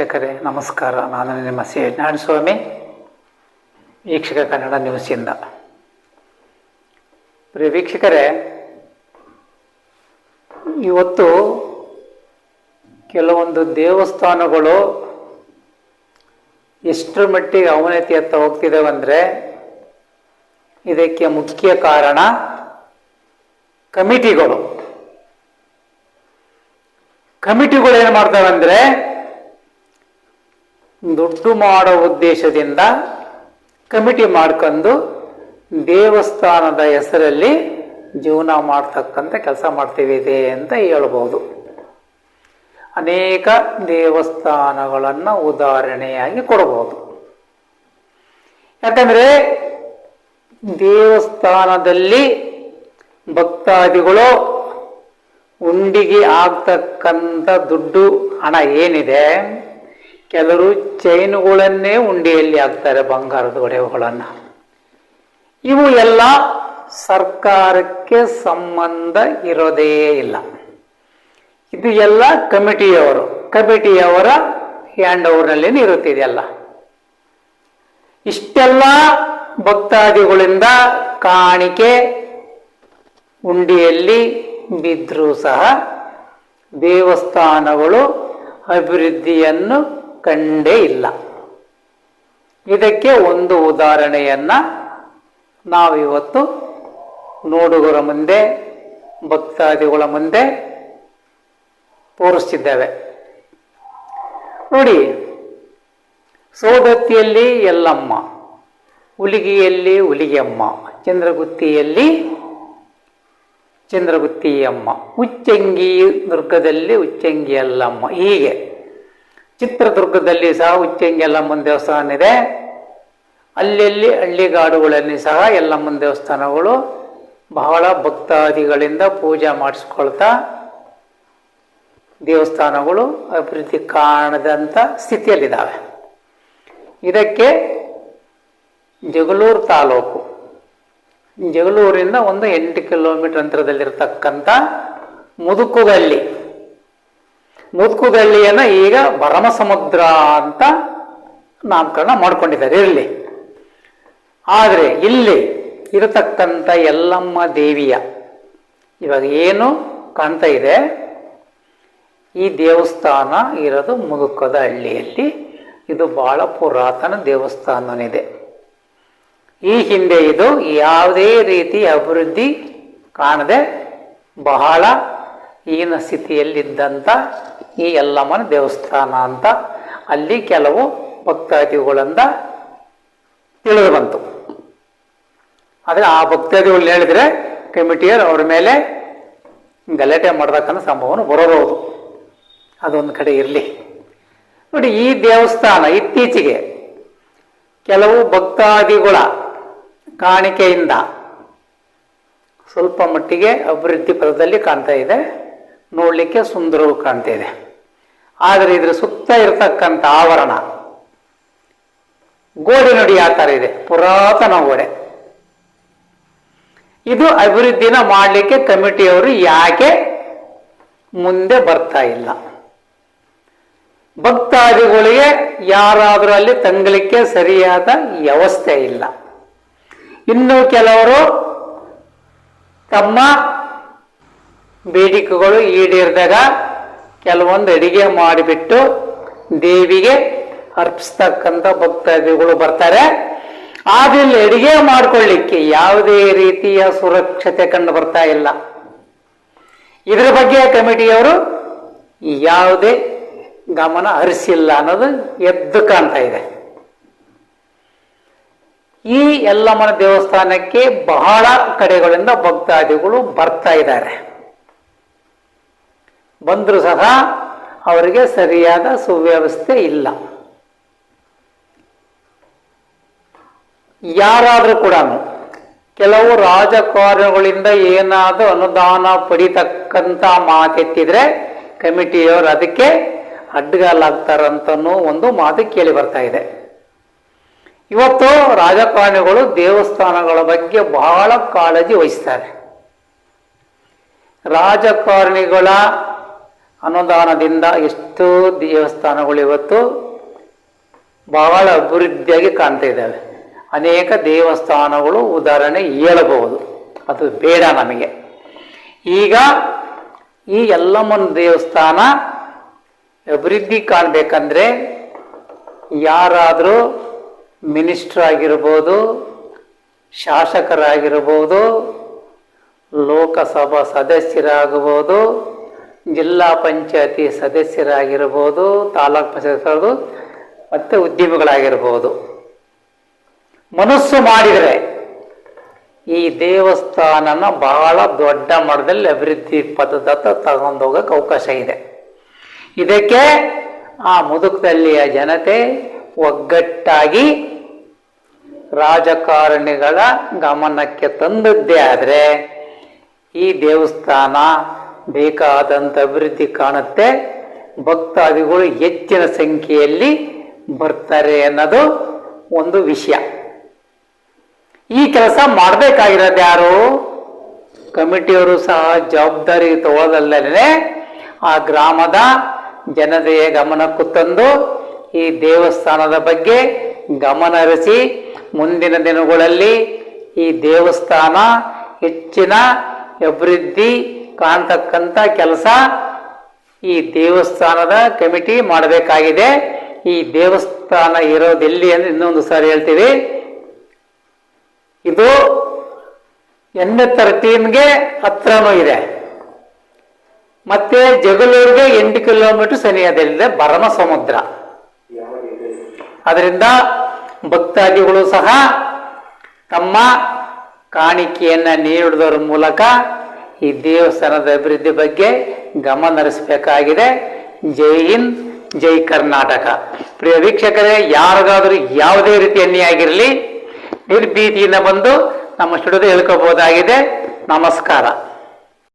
ವೀಕ್ಷಕರೇ, ನಮಸ್ಕಾರ. ನಾನು ನಿಮ್ಮ ಸಿ ಸ್ವಾಮಿ ವೀಕ್ಷಕ ಕನ್ನಡ ನ್ಯೂಸಿಂದ ಪ್ರಿಯ ವೀಕ್ಷಕರೇ, ಇವತ್ತು ಕೆಲವೊಂದು ದೇವಸ್ಥಾನಗಳು ಎಷ್ಟರ ಮಟ್ಟಿಗೆ ಅವನತಿಯತ್ತ ಹೋಗ್ತಿದ್ದಾವೆ ಅಂದ್ರೆ, ಇದಕ್ಕೆ ಮುಖ್ಯ ಕಾರಣ ಕಮಿಟಿಗಳು. ಕಮಿಟಿಗಳು ಏನು ಅಂದರೆ ದುಡ್ಡು ಮಾಡೋ ಉದ್ದೇಶದಿಂದ ಕಮಿಟಿ ಮಾಡ್ಕೊಂಡು ದೇವಸ್ಥಾನದ ಹೆಸರಲ್ಲಿ ಜೀವನ ಮಾಡ್ತಕ್ಕಂಥ ಕೆಲಸ ಮಾಡ್ತೀವಿ ಇದೆ ಅಂತ ಹೇಳ್ಬೋದು. ಅನೇಕ ದೇವಸ್ಥಾನಗಳನ್ನು ಉದಾಹರಣೆಯಾಗಿ ಕೊಡಬಹುದು ಯಾಕಂದರೆ ದೇವಸ್ಥಾನದಲ್ಲಿ ಭಕ್ತಾದಿಗಳು ಉಂಡಿಗೆ ಆಗ್ತಕ್ಕಂಥ ದುಡ್ಡು ಹಣ ಏನಿದೆ? ಕೆಲವರು ಚೈನುಗಳನ್ನೇ ಉಂಡಿಯಲ್ಲಿ ಹಾಕ್ತಾರೆ ಬಂಗಾರದ ಒಡೆವುಗಳನ್ನು. ಇವು ಎಲ್ಲ ಸರ್ಕಾರಕ್ಕೆ ಸಂಬಂಧ ಇರೋದೇ ಇಲ್ಲ. ಇದು ಎಲ್ಲ ಕಮಿಟಿಯವರು, ಕಮಿಟಿಯವರ ಹ್ಯಾಂಡ್ ಓವರ್ನಲ್ಲಿ ಇರುತ್ತಿದೆಯಲ್ಲ ಇಷ್ಟೆಲ್ಲ ಭಕ್ತಾದಿಗಳಿಂದ ಕಾಣಿಕೆ ಉಂಡಿಯಲ್ಲಿ ಬಿದ್ದರೂ ಸಹ ದೇವಸ್ಥಾನಗಳು ಅಭಿವೃದ್ಧಿಯನ್ನು ಕಂಡೇ ಇಲ್ಲ. ಇದಕ್ಕೆ ಒಂದು ಉದಾಹರಣೆಯನ್ನ ನಾವಿವತ್ತು ನೋಡುಗರ ಮುಂದೆ, ಭಕ್ತಾದಿಗಳ ಮುಂದೆ ತೋರಿಸ್ತಿದ್ದೇವೆ. ನೋಡಿ ಸೋದತ್ತಿಯಲ್ಲಿ ಎಲ್ಲಮ್ಮ, ಹುಲಿಗಿಯಲ್ಲಿ ಹುಲಿಗೆಮ್ಮ, ಚಂದ್ರಗುತ್ತಿಯಲ್ಲಿ ಚಂದ್ರಗುತ್ತಿಯಮ್ಮ, ಉಚ್ಚಂಗಿ ದುರ್ಗದಲ್ಲಿ ಉಚ್ಚಂಗಿ ಅಲ್ಲಮ್ಮ, ಹೀಗೆ. ಚಿತ್ರದುರ್ಗದಲ್ಲಿ ಸಹ ಉಚ್ಚಂಗಿ ಎಲ್ಲಮ್ಮನ ದೇವಸ್ಥಾನ ಇದೆ. ಅಲ್ಲೆಲ್ಲಿ ಹಳ್ಳಿಗಾಡುಗಳಲ್ಲಿ ಸಹ ಎಲ್ಲಮ್ಮನ ದೇವಸ್ಥಾನಗಳು ಬಹಳ ಭಕ್ತಾದಿಗಳಿಂದ ಪೂಜೆ ಮಾಡಿಸ್ಕೊಳ್ತಾ ದೇವಸ್ಥಾನಗಳು ಅಭಿವೃದ್ಧಿ ಕಾಣದಂಥ ಸ್ಥಿತಿಯಲ್ಲಿದ್ದಾವೆ. ಇದಕ್ಕೆ ಜಗಳೂರು ತಾಲೂಕು. ಜಗಳೂರಿಂದ ಒಂದು ಎಂಟು ಕಿಲೋಮೀಟರ್ ಅಂತರದಲ್ಲಿರ್ತಕ್ಕಂಥ ಮುದುಕುಗಳ್ಳಿ ಮುದುಕುಗಳ್ಳಿಯನ್ನು ಈಗ ಭರಮಸಮುದ್ರ ಅಂತ ನಾಮಕರಣ ಮಾಡ್ಕೊಂಡಿದ್ದಾರೆ ಇರಲಿ ಆದರೆ ಇಲ್ಲಿ ಇರತಕ್ಕಂಥ ಎಲ್ಲಮ್ಮ ದೇವಿಯ ಇವಾಗ ಏನು ಕಾಣ್ತಾ ಇದೆ? ಈ ದೇವಸ್ಥಾನ ಇರೋದು ಮುದುಕದ ಹಳ್ಳಿಯಲ್ಲಿ. ಇದು ಬಹಳ ಪುರಾತನ ದೇವಸ್ಥಾನನಿದೆ ಈ ಹಿಂದೆ ಇದು ಯಾವುದೇ ರೀತಿ ಅಭಿವೃದ್ಧಿ ಕಾಣದೆ ಬಹಳ ಈನ ಸ್ಥಿತಿಯಲ್ಲಿದ್ದಂಥ ಈ ಯಲ್ಲಮ್ಮನ ದೇವಸ್ಥಾನ ಅಂತ ಅಲ್ಲಿ ಕೆಲವು ಭಕ್ತಾದಿಗಳಿಂದ ತಿಳಿದು ಬಂತು. ಆದರೆ ಆ ಭಕ್ತಾದಿಗಳು ಹೇಳಿದ್ರೆ ಕಮಿಟಿಯರ್ ಅವ್ರ ಮೇಲೆ ಗಲಾಟೆ ಮಾಡ್ತಕ್ಕಂಥ ಸಂಭವನೂ ಬರಬಹುದು ಅದೊಂದು ಕಡೆ ಇರಲಿ. ನೋಡಿ, ಈ ದೇವಸ್ಥಾನ ಇತ್ತೀಚೆಗೆ ಕೆಲವು ಭಕ್ತಾದಿಗಳ ಕಾಣಿಕೆಯಿಂದ ಸ್ವಲ್ಪ ಮಟ್ಟಿಗೆ ಅಭಿವೃದ್ಧಿ ಪದದಲ್ಲಿ ಕಾಣ್ತಾ ಇದೆ. ನೋಡಲಿಕ್ಕೆ ಸುಂದರವು ಕಾಣ್ತಾ ಇದೆ. ಆದರೆ ಇದರ ಸುತ್ತ ಇರತಕ್ಕಂಥ ಆವರಣ. ಗೋಡೆ ನೋಡಿ ಆ ಥರ ಇದೆ? ಪುರಾತನ ಗೋಡೆ. ಇದು ಅಭಿವೃದ್ಧಿನ ಮಾಡಲಿಕ್ಕೆ ಕಮಿಟಿಯವರು ಯಾಕೆ ಮುಂದೆ ಬರ್ತಾ ಇಲ್ಲ? ಭಕ್ತಾದಿಗಳಿಗೆ ಯಾರಾದರೂ ಅಲ್ಲಿ ತಂಗಲಿಕ್ಕೆ ಸರಿಯಾದ ವ್ಯವಸ್ಥೆ ಇಲ್ಲ. ಇನ್ನು ಕೆಲವರು ತಮ್ಮ ಬೇಡಿಕೆಗಳು ಈಡೇರಿದಾಗ ಕೆಲವೊಂದು ಅಡಿಗೆ ಮಾಡಿಬಿಟ್ಟು ದೇವಿಗೆ ಅರ್ಪಿಸ್ತಕ್ಕಂಥ ಭಕ್ತಾದಿಗಳು ಬರ್ತಾರೆ. ಆದಿಲ್ಲಿ ಅಡಿಗೆ ಮಾಡ್ಕೊಳ್ಳಿಕ್ಕೆ ಯಾವುದೇ ರೀತಿಯ ಸುರಕ್ಷತೆ ಕಂಡು ಬರ್ತಾ ಇಲ್ಲ. ಇದರ ಬಗ್ಗೆ ಕಮಿಟಿಯವರು ಯಾವುದೇ ಗಮನ ಹರಿಸಿಲ್ಲ ಅನ್ನೋದು ಎದ್ದು ಕಾಣ್ತಾ ಇದೆ. ಈ ಎಲ್ಲಮ್ಮನ ದೇವಸ್ಥಾನಕ್ಕೆ ಬಹಳ ಕಡೆಗಳಿಂದ ಭಕ್ತಾದಿಗಳು ಬರ್ತಾ ಇದ್ದಾರೆ. ಬಂದರೂ ಸಹ ಅವರಿಗೆ ಸರಿಯಾದ ಸುವ್ಯವಸ್ಥೆ ಇಲ್ಲ. ಯಾರಾದರೂ ಕೂಡ ಕೆಲವು ರಾಜಕಾರಣಗಳಿಂದ ಏನಾದರೂ ಅನುದಾನ ಪಡಿತಕ್ಕಂಥ ಮಾತೆತ್ತಿದ್ರೆ ಕಮಿಟಿಯವರು ಅದಕ್ಕೆ ಅಡ್ಡಗಾಲಾಗ್ತಾರಂತನೂ ಒಂದು ಮಾತು ಕೇಳಿ ಬರ್ತಾ ಇದೆ. ಇವತ್ತು ರಾಜಕಾರಣಿಗಳು ದೇವಸ್ಥಾನಗಳ ಬಗ್ಗೆ ಬಹಳ ಕಾಳಜಿ ವಹಿಸ್ತಾರೆ. ರಾಜಕಾರಣಿಗಳ ಅನುದಾನದಿಂದ ಎಷ್ಟೋ ದೇವಸ್ಥಾನಗಳು ಇವತ್ತು ಬಹಳ ಅಭಿವೃದ್ಧಿಯಾಗಿ ಕಾಣ್ತಾ ಇದ್ದಾವೆ. ಅನೇಕ ದೇವಸ್ಥಾನಗಳು ಉದಾಹರಣೆ ಹೇಳಬಹುದು. ಅದು ಬೇಡ ನಮಗೆ. ಈಗ ಈ ಎಲ್ಲಮ್ಮನ ದೇವಸ್ಥಾನ ಅಭಿವೃದ್ಧಿ ಕಾಣಬೇಕಂದ್ರೆ ಯಾರಾದರೂ ಮಿನಿಸ್ಟ್ರ್ ಆಗಿರ್ಬೋದು, ಶಾಸಕರಾಗಿರ್ಬೋದು, ಲೋಕಸಭಾ ಸದಸ್ಯರಾಗಬಹುದು ಜಿಲ್ಲಾ ಪಂಚಾಯತಿ ಸದಸ್ಯರಾಗಿರ್ಬೋದು, ತಾಲೂಕ್ ಪಂಚಾಯತ್ ಮತ್ತೆ ಉದ್ಯಮಿಗಳಾಗಿರ್ಬೋದು. ಮನಸ್ಸು ಮಾಡಿದರೆ ಈ ದೇವಸ್ಥಾನನ ಬಹಳ ದೊಡ್ಡ ಮಟ್ಟದಲ್ಲಿ ಅಭಿವೃದ್ಧಿ ಪಥದತ್ತ ತಗೊಂಡೋಗಕ್ಕೆ ಅವಕಾಶ ಇದೆ. ಇದಕ್ಕೆ ಆ ಮುದುಕದಲ್ಲಿಯ ಜನತೆ ಒಗ್ಗಟ್ಟಾಗಿ ರಾಜಕಾರಣಿಗಳ ಗಮನಕ್ಕೆ ತಂದದ್ದೇ ಆದರೆ ಈ ದೇವಸ್ಥಾನ ಬೇಕಾದಂಥ ಅಭಿವೃದ್ಧಿ ಕಾಣುತ್ತೆ. ಭಕ್ತಾದಿಗಳು ಹೆಚ್ಚಿನ ಸಂಖ್ಯೆಯಲ್ಲಿ ಬರ್ತಾರೆ ಅನ್ನೋದು ಒಂದು ವಿಷಯ. ಈ ಕೆಲಸ ಮಾಡಬೇಕಾಗಿರೋದು ಯಾರು? ಕಮಿಟಿಯವರು ಸಹ ಜವಾಬ್ದಾರಿ ತಗೊಳ್ಳೋದಲ್ಲದೆ ಆ ಗ್ರಾಮದ ಜನತೆಯ ಗಮನಕ್ಕೂ ತಂದು ಈ ದೇವಸ್ಥಾನದ ಬಗ್ಗೆ ಗಮನ ಹರಿಸಿ ಮುಂದಿನ ದಿನಗಳಲ್ಲಿ ಈ ದೇವಸ್ಥಾನ ಹೆಚ್ಚಿನ ಅಭಿವೃದ್ಧಿ ಕಾಣ್ತಕ್ಕಂಥ ಕೆಲಸ ಈ ದೇವಸ್ಥಾನದ ಕಮಿಟಿ ಮಾಡಬೇಕಾಗಿದೆ. ಈ ದೇವಸ್ಥಾನ ಇರೋದೆಲ್ಲಿ ಅಂದ್ರೆ ಇನ್ನೊಂದು ಸಾರಿ ಹೇಳ್ತೀವಿ. ಇದು ಎಣ್ಣೆ ತರ್ಟೀನ್ಗೆ ಹತ್ರನೂ ಇದೆ. ಮತ್ತೆ ಜಗಳೂರಿಗೆ ಎಂಟು ಕಿಲೋಮೀಟರ್ ಸನಿಹದಲ್ಲಿದೆ ಭರಮ ಸಮುದ್ರ ಅದರಿಂದ ಭಕ್ತಾದಿಗಳು ಸಹ ತಮ್ಮ ಕಾಣಿಕೆಯನ್ನ ನೀಡುವುದರ ಮೂಲಕ ಈ ದೇವಸ್ಥಾನದ ಅಭಿವೃದ್ಧಿ ಬಗ್ಗೆ ಗಮನ ಹರಿಸಬೇಕಾಗಿದೆ. ಜೈ ಹಿಂದ್, ಜೈ ಕರ್ನಾಟಕ. ಪ್ರಿಯ ವೀಕ್ಷಕರೇ, ಯಾರಿಗಾದರೂ ಯಾವುದೇ ರೀತಿಯ ಆಗಿರಲಿ, ನಿರ್ಭೀತಿಯಿಂದ ಬಂದು ನಮ್ಮ ಸ್ಟುಡಿಯೋದ ಹೇಳ್ಕೋಬಹುದಾಗಿದೆ ನಮಸ್ಕಾರ.